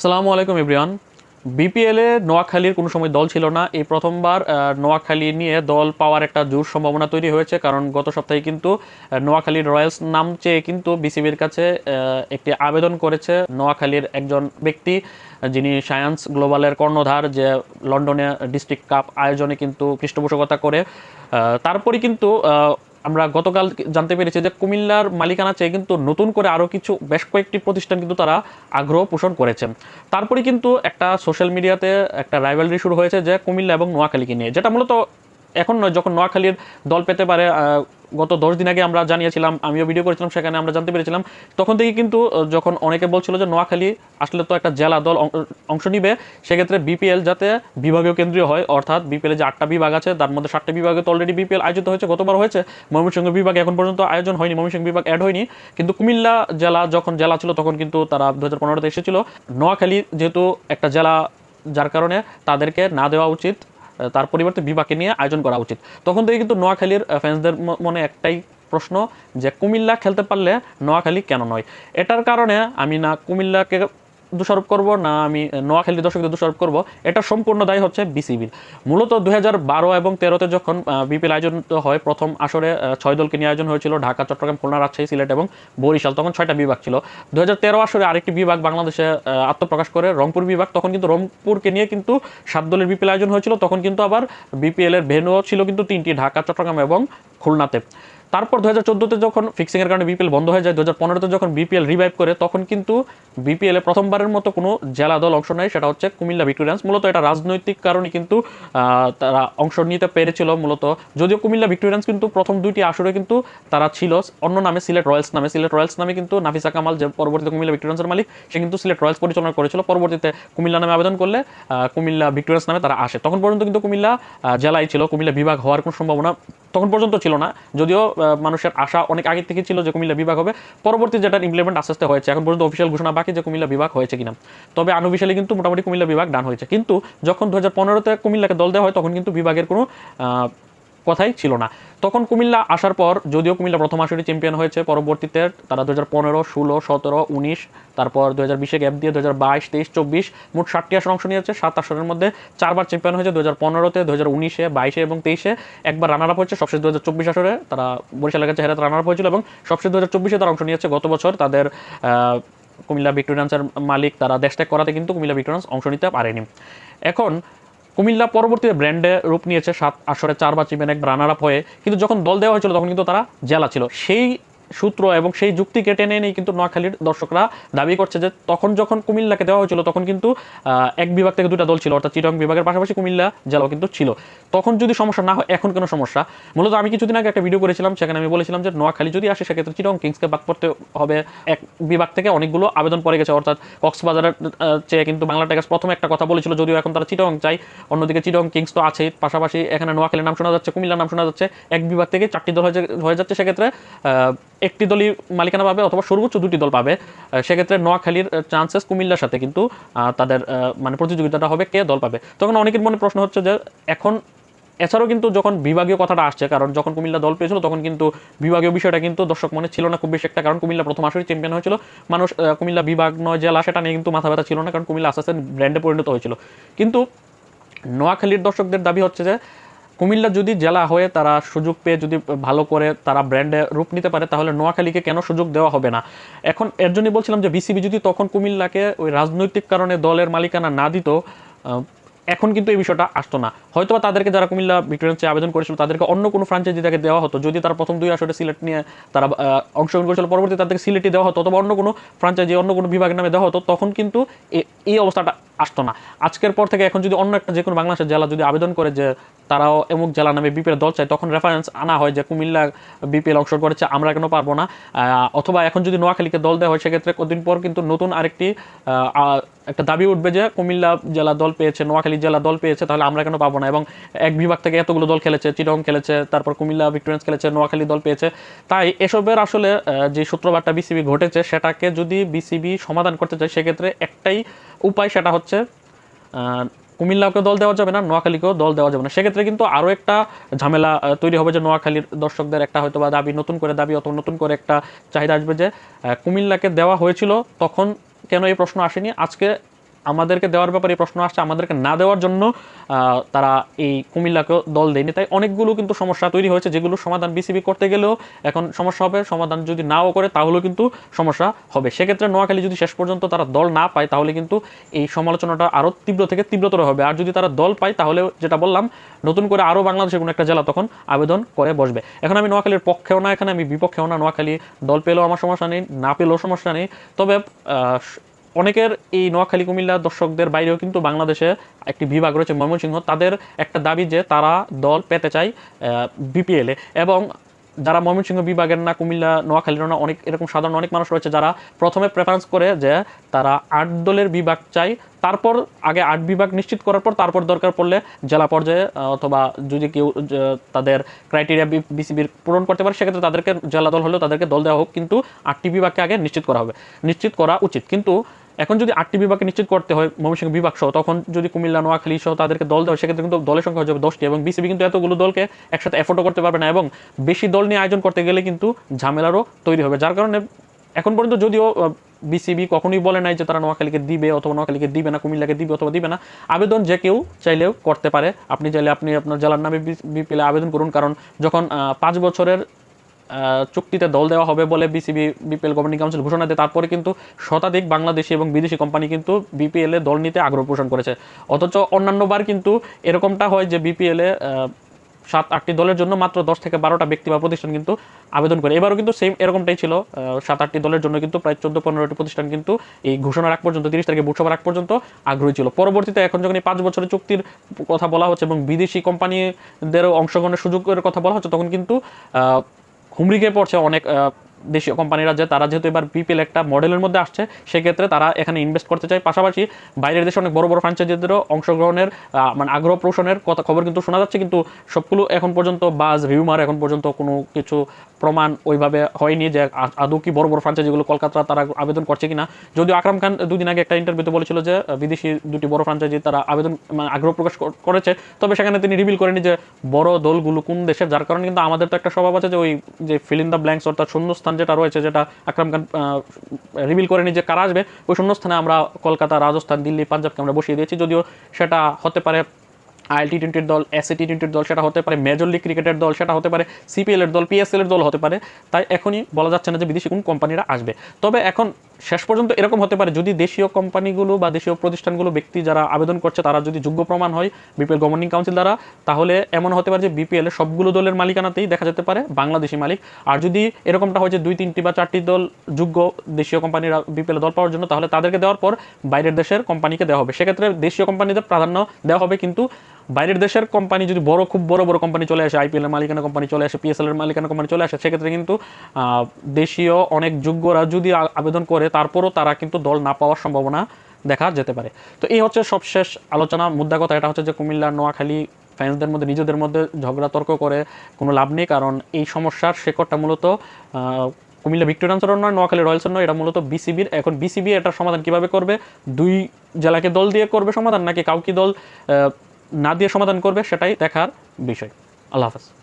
আসসালামু আলাইকুম ইব্রিয়ান বিপিএলে নোয়াখালীর কোনো সময় দল ছিল না। এই প্রথমবার নোয়াখালী নিয়ে দল পাওয়ার একটা জোর সম্ভাবনা তৈরি হয়েছে, কারণ গত সপ্তাহে কিন্তু নোয়াখালীর রয়্যালস নাম চেয়ে কিন্তু বিসিবির কাছে একটি আবেদন করেছে নোয়াখালীর একজন ব্যক্তি, যিনি সায়েন্স গ্লোবালের কর্ণধার, যে লন্ডনে ডিস্ট্রিক্ট কাপ আয়োজনে কিন্তু পৃষ্ঠপোষকতা করে। তারপরে কিন্তু আমরা গতকাল জানতে পেরেছি যে কুমিল্লার মালিকানা চেয়ে কিন্তু নতুন করে আরও কিছু বেশ কয়েকটি প্রতিষ্ঠান কিন্তু তারা আগ্রহ পোষণ করেছে। তারপরে কিন্তু একটা সোশ্যাল মিডিয়াতে একটা রাইভালরি শুরু হয়েছে যে কুমিল্লা এবং নোয়াখালীকে নিয়ে, যেটা মূলত এখন নয়, যখন নোয়াখালীর দল পেতে পারে গত দশ দিন আগে আমরা জানিয়েছিলাম, আমিও ভিডিও করেছিলাম, সেখানে আমরা জানতে পেরেছিলাম, তখন থেকে কিন্তু যখন অনেকে বলছিল যে নোয়াখালী আসলে তো একটা জেলা দল অংশ নিবে, সেক্ষেত্রে বিপিএল যাতে বিভাগীয় কেন্দ্রীয় হয়, অর্থাৎ বিপিএল যে আটটা বিভাগ আছে, তার মধ্যে সাতটা বিভাগে তো অলরেডি বিপিএল আয়োজিত হয়েছে গতবার হয়েছে, ময়মনসিংহ বিভাগ এখন পর্যন্ত আয়োজন হয়নি, ময়মনসিংহ বিভাগ অ্যাড হয়নি, কিন্তু কুমিল্লা জেলা যখন জেলা ছিল, তখন কিন্তু তারা দু হাজার পনেরোতে এসেছিল, নোয়াখালী যেহেতু একটা জেলা, যার কারণে তাদেরকে না দেওয়া উচিত তার পরিবর্তে বিভাকে নিয়ে আয়োজন করা উচিত। তখন থেকে কিন্তু নোয়াখালীর ফ্যান্সদের মনে একটাই প্রশ্ন যে কুমিল্লা খেলতে পারলে নোয়াখালী কেন নয়? এটার কারণে আমি না কুমিল্লাকে দোষারোপ করব, না আমি নোয়াখালী দর্শকদের দোষারোপ করব, এটা সম্পূর্ণ দায়ী হচ্ছে বিসিবির মূলত দু হাজার বারো এবং তেরোতে যখন বিপিএল আয়োজন হয়, প্রথম আসরে ছয় দলকে নিয়ে আয়োজন হয়েছিল, ঢাকা, চট্টগ্রাম, খুলনা, রাজশাহী, সিলেট এবং বরিশাল, তখন ছয়টা বিভাগ ছিল। দুই হাজার তেরো আসরে আরেকটি বিভাগ বাংলাদেশে আত্মপ্রকাশ করে, রংপুর বিভাগ, তখন কিন্তু রংপুরকে নিয়ে কিন্তু সাত দলের বিপিএল আয়োজন হয়েছিল, তখন কিন্তু আবার বিপিএল এর ভেন্যু ছিল কিন্তু তিনটি, ঢাকা, চট্টগ্রাম এবং খুলনাতে। তারপর দু হাজার যখন ফিক্সিংয়ের কারণে বিপিএল বন্ধ হয়ে যায় দু হাজার যখন বিপিএল রিভাইভ করে, তখন কিন্তু বিপিএল প্রথমবারের মতো কোনো জেলা দল অংশ নেয়, সেটা হচ্ছে কুমিল্লা ভিক্টোরিয়ান্স মূলত এটা রাজনৈতিক কারণে কিন্তু তারা অংশ নিতে পেরেছিল মূলত। যদিও কুমিল্লা ভিক্টোরিয়ান্স কিন্তু প্রথম দুইটি আসরে কিন্তু তারা ছিল, অন্য নামে সিলেট রয়্যালস নামে। সিলেট রয়্যালস নামে কিন্তু নাফিসা কামাল, যে পরবর্তীতে কুমিল্লা ভিক্টোরিয়ান্সের মালিক, সে কিন্তু সিলেট রয়্যালস পরিচালনা করেছিল। পরবর্তীতে কুমিল্লা নামে আবেদন করলে কুমিল্লা ভিক্টোরিয়ান্স নামে তারা আসে। তখন পর্যন্ত কিন্তু কুমিল্লা জেলায় ছিল, কুমিল্লা বিভাগ হওয়ার কোনো সম্ভাবনা তখন পর্যন্ত ছিল না। যদিও মানুষের আশা অনেক আগে থেকে ছিল যে কুমিল্লা বিভাগ হবে। পরবর্তী যেটা ইমপ্লিমেন্ট আস্তে আস্তে হয়েছে, এখন পর্যন্ত অফিসিয়াল ঘোষণা বাকি যে কুমিল্লা বিভাগ হয়েছে কিনা। তবে আনুবিশালী কিন্তু মোটামুটি কুমিল্লা বিভাগ ডান হয়েছে। কিন্তু যখন দু হাজার পনেরোতে কুমিল্লাকে দল দেওয়া হয়, তখন কিন্তু বিভাগের কোনো কথাই ছিল না। তখন কুমিল্লা আসার পর, যদিও কুমিল্লা প্রথম আসরে চ্যাম্পিয়ন হয়েছে, পরবর্তীতে তারা দু হাজার পনেরো, ষোলো, সতেরো, উনিশ, তারপর দু হাজার বিশে গ্যাপ দিয়ে দু হাজার বাইশ, তেইশ, চব্বিশ মোট ষাটটি আসর অংশ নিয়েছে। সাত আসরের মধ্যে চারবার চ্যাম্পিয়ন হয়েছে দু হাজার পনেরোতে দু হাজার উনিশে, বাইশে এবং তেইশে। একবার রানার আপ হয়েছে, সবশেষ দু হাজার চব্বিশ আসরে তারা বরিশালের কাছে হেরে রানার আপ হয়েছিল এবং সবশেষ দু হাজার চব্বিশে তারা অংশ নিয়েছে। গত বছর তাদের কুমিল্লা ভিক্টোরিয়ান্সের মালিক তারা দেশ ত্যাগ করাতে কিন্তু কুমিল্লা ভিক্টোরিয়ান্স অংশ নিতে পারেনি। এখন কুমিল্লা পরবর্তীতে ব্র্যান্ডে রূপ নিয়েছে সাত আসরে চারবার চ্যাম্পিয়ন এক রানার আপ হয়ে। কিন্তু যখন দল দেওয়া হয়েছিল, তখন কিন্তু তারা জেলা ছিল। সেই সূত্র এবং সেই যুক্তিকে টেনে এনেই কিন্তু নোয়াখালীর দর্শকরা দাবি করছে যে তখন যখন কুমিল্লাকে দেওয়া হয়েছিল, তখন কিন্তু এক বিভাগ থেকে দুটা দল ছিল, অর্থাৎ চিটং বিভাগের পাশাপাশি কুমিল্লা জেলাও কিন্তু ছিল। তখন যদি সমস্যা না হয়, এখন কোনো সমস্যা? মূলত আমি কিছুদিন আগে একটা ভিডিও করেছিলাম, সেখানে আমি বলেছিলাম যে নোয়াখালী যদি আসে, সেক্ষেত্রে চিটং কিংসকে বাদ পড়তে হবে। এক বিভাগ থেকে অনেকগুলো আবেদন পড়ে গেছে, অর্থাৎ কক্সবাজারের চেয়ে কিন্তু বাংলা টাইগার্স প্রথমে একটা কথা বলেছিল, যদিও এখন তারা চিটং চাই অন্যদিকে চিটং কিংস তো আছেই, পাশাপাশি এখানে নোয়াখালীর নাম শোনা যাচ্ছে, কুমিল্লার নাম শোনা যাচ্ছে। এক বিভাগ থেকে চারটি দল হয়ে যাচ্ছে, সেক্ষেত্রে একটি দলই মালিকানা পাবে অথবা সর্বোচ্চ দুটি দল পাবে। সেক্ষেত্রে নোয়াখালীর চান্সেস কুমিল্লার সাথে কিন্তু তাদের মানে প্রতিযোগিতাটা হবে কে দল পাবে। তখন অনেকের মনে প্রশ্ন হচ্ছে যে এখন এছাড়াও কিন্তু যখন বিভাগীয় কথাটা আসছে, কারণ যখন কুমিল্লা দল পেয়েছিল তখন কিন্তু বিভাগীয় বিষয়টা কিন্তু দর্শক মনে ছিল না খুব বেশি একটা, কারণ কুমিল্লা প্রথম আসরে চ্যাম্পিয়ন হয়েছিল। মানুষ কুমিল্লা বিভাগ নয় জেলা সেটা নিয়ে কিন্তু মাথা ব্যথা ছিল না, কারণ কুমিল্লা আস্তে আস্তে ব্র্যান্ডে পরিণত হয়েছিল। কিন্তু নোয়াখালীর দর্শকদের দাবি হচ্ছে যে কুমিল্লা যদি জেলা হয়ে তারা সুযোগ পেয়ে যদি ভালো করে তারা ব্র্যান্ডে রূপ নিতে পারে, তাহলে নোয়াখালীকে কেন সুযোগ দেওয়া হবে না? এখন এর জন্যই বলছিলাম যে বিসিবি যদি তখন কুমিল্লাকে ওই রাজনৈতিক কারণে দলের মালিকানা না দিত এখন কিন্তু এই বিষয়টা আসতো না। হয়তো তাদেরকে যারা কুমিল্লা ভিক্টোরিয়ান্সে আবেদন করেছিল, তাদেরকে অন্য কোনো ফ্রাঞ্চাইজি তাকে দেওয়া হতো। যদি তারা প্রথম দুই আসরে সিলেট নিয়ে তারা অংশগ্রহণ করেছিল পরবর্তী তাদেরকে সিলেটই দেওয়া হতো, অথবা অন্য কোনো ফ্রাঞ্চাইজি অন্য কোনো বিভাগের নামে দেওয়া হতো, তখন কিন্তু এই অবস্থাটা আসতো না। আজকের পর থেকে এখন যদি অন্য একটা যে কোনো বাংলাদেশের জেলা যদি আবেদন করে যে তারাও এমুক জেলা নামে বিপিএল দল চায়, তখন রেফারেন্স আনা হয় যে কুমিল্লা বিপিএল অংশগ্রহণ করেছে, আমরা কেন পারব না? অথবা এখন যদি নোয়াখালীকে দল দেওয়া হয়, সেক্ষেত্রে কদিন পর কিন্তু নতুন আরেকটি একটা দাবি উঠবে যে কুমিল্লা জেলা দল পেয়েছে, নোয়াখালী জেলা দল পেয়েছে, তাহলে আমরা কেন পাবো না? এবং এক বিভাগ থেকে এতগুলো দল খেলেছে চিটং খেলেছে, তারপর কুমিল্লা ভিক্টোরিয়ান্স খেলেছে, নোয়াখালী দল পেয়েছে। তাই এসবের আসলে যে সূত্রপাতটা বিসিবি ঘটেছে, সেটাকে যদি বিসিবি সমাধান করতে চায়, সেক্ষেত্রে একটাই উপায় সেটা হচ্ছে কুমিল্লাকেও দল দেওয়া যাবে না, নোয়াখালীকেও দল দেওয়া যাবে না। সেক্ষেত্রে কিন্তু আরও একটা ঝামেলা তৈরি হবে যে নোয়াখালীর দর্শকদের একটা হয়তো বা দাবি, নতুন করে দাবি অথবা নতুন করে একটা চাহিদা আসবে যে কুমিল্লাকে দেওয়া হয়েছিল, তখন কেন এই প্রশ্ন আসেনি? আজকে আমাদেরকে দেওয়ার ব্যাপারে প্রশ্ন আসছে, আমাদেরকে না দেওয়ার জন্য তারা এই কুমিল্লাকেও দল দেয়নি। তাই অনেকগুলো কিন্তু সমস্যা তৈরি হয়েছে, যেগুলো সমাধান বিসিবি করতে গেলেও এখন সমস্যা হবে, সমাধান যদি নাও করে তাহলেও কিন্তু সমস্যা হবে। সেক্ষেত্রে নোয়াখালী যদি শেষ পর্যন্ত তারা দল না পায়, তাহলে কিন্তু এই সমালোচনাটা আরও তীব্র থেকে তীব্রতর হবে। আর যদি তারা দল পায় তাহলে যেটা বললাম, নতুন করে আরও বাংলাদেশের কোনো একটা জেলা তখন আবেদন করে বসবে। এখন আমি নোয়াখালীর পক্ষেও না, এখানে আমি বিপক্ষেও না, নোয়াখালী দল পেলেও আমার সমস্যা নেই, না পেলেও সমস্যা নেই। তবে অনেকের এই নোয়াখালী, কুমিল্লা দর্শকদের বাইরেও কিন্তু বাংলাদেশে একটি বিভাগ রয়েছে ময়মনসিংহ। তাদের একটা দাবি যে তারা দল পেতে চায় বিপিএলে এবং যারা ময়মনসিংহ বিভাগের না, কুমিল্লা নোয়াখালীর না, অনেক এরকম সাধারণ অনেক মানুষ রয়েছে যারা প্রথমে প্রেফারেন্স করে যে তারা আট দলের বিভাগ চাই তারপর আগে আট বিভাগ নিশ্চিত করার পর তারপর দরকার পড়লে জেলা পর্যায়ে অথবা যদি কেউ তাদের ক্রাইটেরিয়া বিসিবির পূরণ করতে পারে, সেক্ষেত্রে তাদেরকে জেলা দল হলেও তাদেরকে দল দেওয়া হোক, কিন্তু আটটি বিভাগকে আগে নিশ্চিত করা হবে। নিশ্চিত করা উচিত। কিন্তু এখন যদি আটটি বিভাগকে নিশ্চিত করতে হয়, ময়মনসিংহ বিভাগ সহ, তখন যদি কুমিল্লা, নোয়াখালী সহ তাদেরকে দল দেওয়া সেক্ষেত্রে কিন্তু দলের সংখ্যা হয়ে যাবে দশটি এবং বিসিবি কিন্তু এতগুলো দলকে একসাথে এফোর্ডও করতে পারবে না এবং বেশি দল নিয়ে আয়োজন করতে গেলে কিন্তু ঝামেলারও তৈরি হবে। যার কারণে এখন পর্যন্ত যদিও বিসিবি কখনোই বলে নাই যে তারা নোয়াখালীকে দিবে অথবা নোয়াখালীকে দিবে না, কুমিল্লাকে দিবে অথবা দিবে না। আবেদন যে কেউ চাইলেও করতে পারে। আপনি চাইলে আপনি আপনার জেলার নামে বিপিএলে আবেদন করুন। কারণ যখন পাঁচ বছরের চুক্তিতে দল দেওয়া হবে বলে বিসিবি, বিপিএল গভর্নিং কাউন্সিল ঘোষণা দেয়। তারপরে কিন্তু শতাধিক বাংলাদেশি এবং বিদেশি কোম্পানি কিন্তু বিপিএল দল নিতে আগ্রহ পোষণ করেছে। অথচ অন্যান্যবার কিন্তু এরকমটা হয় যে বিপিএলে সাত, আটটি দলের জন্য মাত্র দশ থেকে বারোটা ব্যক্তি বা প্রতিষ্ঠান কিন্তু আবেদন করে। এবারও কিন্তু সেম এরকমটাই ছিল। সাত, আটটি দলের জন্য কিন্তু প্রায় চোদ্দ, পনেরোটি প্রতিষ্ঠান কিন্তু এই ঘোষণার আগ পর্যন্ত, তিরিশ তারিখে বুটসভার আগ পর্যন্ত আগ্রহী ছিল। পরবর্তীতে এখন যখন এই পাঁচ বছরের চুক্তির কথা বলা হচ্ছে এবং বিদেশি কোম্পানিদেরও অংশগ্রহণের সুযোগের কথা বলা হচ্ছে, তখন কিন্তু হুমড়িকে পড়ছে অনেক দেশীয় কোম্পানিরা যে তারা যেহেতু এবার বিপিএল একটা মডেলের মধ্যে আসছে, সেক্ষেত্রে তারা এখানে ইনভেস্ট করতে চায়। পাশাপাশি বাইরের দেশে অনেক বড় বড় ফ্র্যাঞ্চাইজিদেরও অংশগ্রহণের মানে আগ্রহ পোষণের কথা, খবর কিন্তু শোনা যাচ্ছে। কিন্তু সবগুলো এখন পর্যন্ত বাজ রিউমার এখন পর্যন্ত কোনো কিছু প্রমাণ ওইভাবে হয়নি যে আদৌ কি বড় বড় ফ্র্যাঞ্চাইজিগুলো কলকাতা তারা আবেদন করছে কিনা। যদিও আকরাম খান দুদিন আগে একটা ইন্টারভিউতে বলেছিল যে, বিদেশি দুটি বড় ফ্র্যাঞ্চাইজি তারা আবেদন মানে আগ্রহ প্রকাশ করেছে। তবে সেখানে তিনি রিভিল করেনি যে, বড় দলগুলো কোন দেশের যার কারণে কিন্তু আমাদের তো একটা স্বভাব আছে যে, ওই যে ফিল ইন দ্য ব্ল্যাঙ্কস অর্থাৎ শূন্যস্থান যেটা রয়েছে, যেটা আকরাম খান রিভিল করেনি যে কারা আসবে, ওই শূন্যস্থানে আমরা কলকাতা, রাজস্থান, দিল্লি, পাঞ্জাবকে আমরা বসিয়ে দিয়েছি। যদিও সেটা হতে পারে আইএল টি টোয়েন্টির দল, এসএ টি টোয়েন্টির দল সেটা হতে পারে, মেজর লিগ ক্রিকেটের দল সেটা হতে পারে সিপিএল এর দল পিএসএল এর দল হতে পারে। তাই এখনই বলা যাচ্ছে না যে বিদেশি কোন কোম্পানিরা আসবে। তবে এখন শেষ পর্যন্ত এরকম হতে পারে, যদি দেশীয় কোম্পানিগুলো বা দেশীয় প্রতিষ্ঠানগুলো ব্যক্তি যারা আবেদন করছে, তারা যদি যোগ্য প্রমাণ হয় বিপিএল গভর্নিং কাউন্সিল দ্বারা, তাহলে এমন হতে পারে যে বিপিএল সবগুলো দলের মালিকানাতেই দেখা যেতে পারে, বাংলাদেশি মালিক। আর যদি এরকমটা হয় যে দুই, তিনটি বা চারটি দল যোগ্য দেশীয় কোম্পানিরা বিপিএল দল পাওয়ার জন্য, তাহলে তাদেরকে দেওয়ার পর বাইরের দেশের কোম্পানিকে দেওয়া হবে। সেক্ষেত্রে দেশীয় কোম্পানিদের প্রাধান্য দেওয়া হবে, কিন্তু বাইরের দেশের কোম্পানি যদি বড়, খুব বড় বড় কোম্পানি চলে আসে আইপিএল এর মালিকানা কোম্পানি চলে আসে পিএসএল এর মালিকানা কোম্পানি চলে আসে, সেক্ষেত্রে কিন্তু দেশীয় অনেক যোগ্যরা যদি আবেদন করে, তারপরও তারা কিন্তু দল না পাওয়ার সম্ভাবনা দেখা যেতে পারে। তো এই হচ্ছে সবশেষ আলোচনা, মুদ্রা কথা, এটা হচ্ছে যে কুমিল্লা, নোয়াখালী ফ্যান্সদের মধ্যে, নিজেদের মধ্যে ঝগড়া, তর্ক করে কোনো লাভ নেই, কারণ এই সমস্যার শেকড়টা মূলত কুমিল্লা ভিক্টোরিয়ান্সের নয়, নোয়াখালী রয়্যালসের নয়, এটা মূলত বিসিবির এখন বিসিবি এটার সমাধান কীভাবে করবে? দুই জেলাকে দল দিয়ে করবে সমাধান, নাকি কাউকে দল না দিয়ে সমাধান করবে সেটাই দেখার বিষয়। আল্লাহ হাফেজ।